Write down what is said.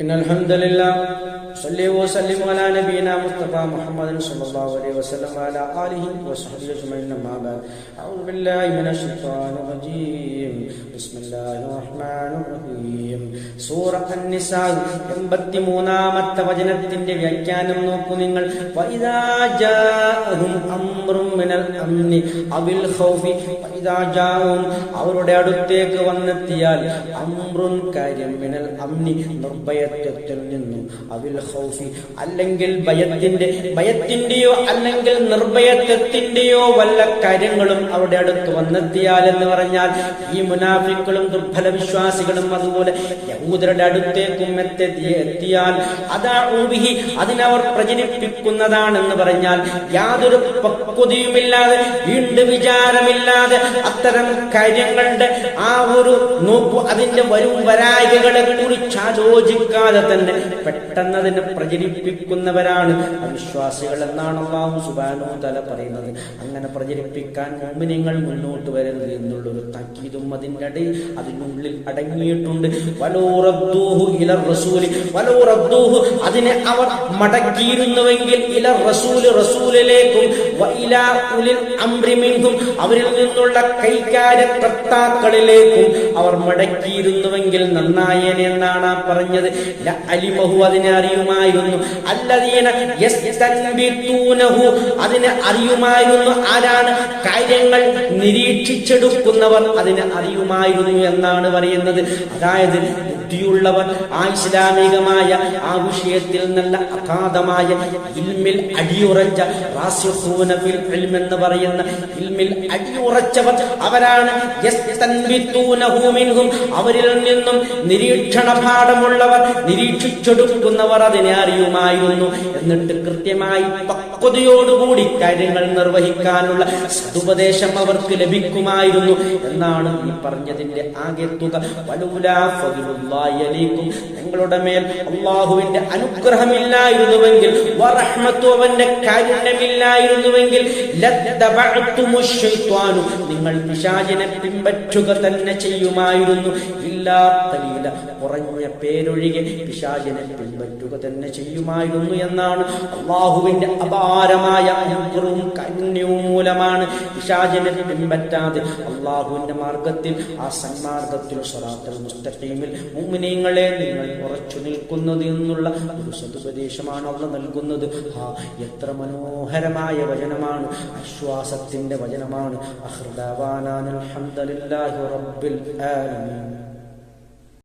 إن الحمد لله صلي وسلم على نبينا مصطفى محمد صلى الله عليه وسلم وعلى آله وصحبه أجمعين أما بعد. أعوذ بالله من الشيطان الرجيم. بسم الله الرحمن الرحيم സൂറ അന്നിസാ എൺപത്തി മൂന്നാമത്തെ വചനത്തിന്റെ വ്യാഖ്യാനം നോക്കൂ നിങ്ങൾ വഇദാ ജാഅഹും അംറും മിനൽ അംനി അവിൽ ഖൗഫി വഇദാ ജാഅഹും അവരുടെ അടുത്തേക്ക് വന്നെത്തിയാൽ അംറുൻ കാര്യം മിനൽ അംനി നിർഭയത്വത്തിൽ നിന്നും അവിൽ ഖൗഫി അല്ലെങ്കിൽ ഭയത്തിന്റെ ഭയത്തിന്റെയോ അല്ലെങ്കിൽ നിർഭയത്വത്തിന്റെയോ വല്ല കാര്യങ്ങളും അവിടെ അടുത്ത് വന്നെത്തിയാൽ എന്ന് പറഞ്ഞാൽ ഈ മുനാഫിക്കളും ദുർബല വിശ്വാസികളും അതുപോലെ യഹൂദരുടെ അടുത്തേക്കും എത്തി എത്തിയാൽ അതാ ഊബിഹി അതിനവർ പ്രചരിപ്പിക്കുന്നതാണെന്ന് പറഞ്ഞാൽ യാതൊരു പക്വതയുമില്ലാതെ വീണ്ടും വിചാരമില്ലാതെ അത്തരം കാര്യങ്ങളുടെ ആ ഒരു നോക്കു അതിന്റെ വരും വരായികളെ കുറിച്ച് ആലോചിക്കാതെ തന്നെ പെട്ടെന്ന് അതിനെ പ്രചരിപ്പിക്കുന്നവരാണ് അവിശ്വാസികൾ എന്നാണ് അള്ളാഹു സുബാനോ തല പറയുന്നത്. അങ്ങനെ പ്രചരിപ്പിക്കാൻ മോമിനിങ്ങൾ മുന്നോട്ട് വരരുത് എന്നുള്ളൊരു തക്കീതും അതിന്റെ ഇടയിൽ അതിനുള്ളിൽ അടങ്ങിയിട്ടുണ്ട്. അതിനെ അവർ മടക്കിയിരുന്നുവെങ്കിൽ ഇല റസൂൽ റസൂലിലേക്കും മിൻഹും. അവരിൽ നിന്നുള്ള കൈകാര്യകർത്താക്കളിലേക്കും അവർ മടക്കിയിരുന്നുവെങ്കിൽ നന്നായേനെ എന്നാണ് പറഞ്ഞത്. അലിമഹു അതിനെ അറിയുമായിരുന്നു. യസ്തൻബിതൂനഹു അതിനെ അറിയുമായിരുന്നു. ആരാണ്? കാര്യങ്ങൾ നിരീക്ഷിച്ചെടുക്കുന്നവർ അതിനെ അറിയുമായിരുന്നു. എന്നാണ് പറയുന്നത്. അതായത് ബുദ്ധിയുള്ളവർ ആ ഇസ്ലാമികമായ ആ വിഷയത്തിൽ നല്ല അഗാധമായ ഇൽമിൽ അടിയുറച്ച റാസിഖൂന ഫിൽ ഇൽം എന്ന് പറയുന്ന ഇൽമിൽ അടിയുറച്ചവർ അവരാണ് അവരിൽ നിന്നും നിരീക്ഷണ പാഠമുള്ളവർ നിരീക്ഷിച്ചെടുക്കുന്നവർ അതിനെ അറിയുമായിരുന്നു. എന്നിട്ട് കൃത്യമായി പക്വതയോടുകൂടി കാര്യങ്ങൾ നിർവഹിക്കാനുള്ള സതുപദേശം അവർക്ക് ലഭിക്കുമായിരുന്നു. എന്നാണ് ഈ പറഞ്ഞതിന്റെ ആകെ തുക വലൂലാ അലൈക്കും നിങ്ങളുടെ മേൽ അള്ളാഹുവിന്റെ അനുഗ്രഹമില്ലായിരുന്നുവെങ്കിൽ അവന്റെ കാരുണ്യമില്ലായിരുന്നുവെങ്കിൽ നിങ്ങൾ പിശാചിനെ പിൻപറ്റുക തന്നെ ചെയ്യുമായിരുന്നു. ഇല്ലാ ഖലീല കുറഞ്ഞ പേരൊഴികെ പിശാചിനെ പിൻപറ്റുക തന്നെ ചെയ്യുമായിരുന്നു എന്നാണ്. അള്ളാഹുവിന്റെ അപാരമായ അനുഗ്രഹവും കാരുണ്യവും മൂലമാണ് പിശാചിനെ പിൻപറ്റാതെ അള്ളാഹുവിന്റെ മാർഗത്തിൽ ആ സന്മാർഗത്തിൽ സ്വരാത്തിൽ മുസ്തഖീമിൽ മുഅ്മിനീങ്ങളെ നിങ്ങൾ ഉറച്ചു നിൽക്കുന്നത് എന്നുള്ള ഒരു സതുപദേശമാണ് അവിടെ നൽകുന്നത്. ആ എത്ര മനോഹരമായ വചനമാണ്. ആശ്വാസത്തിന്റെ വചനമാണ്. അഹ്ദാവാനാൻ അൽഹംദുലില്ലാഹി റബ്ബിൽ ആലമീൻ.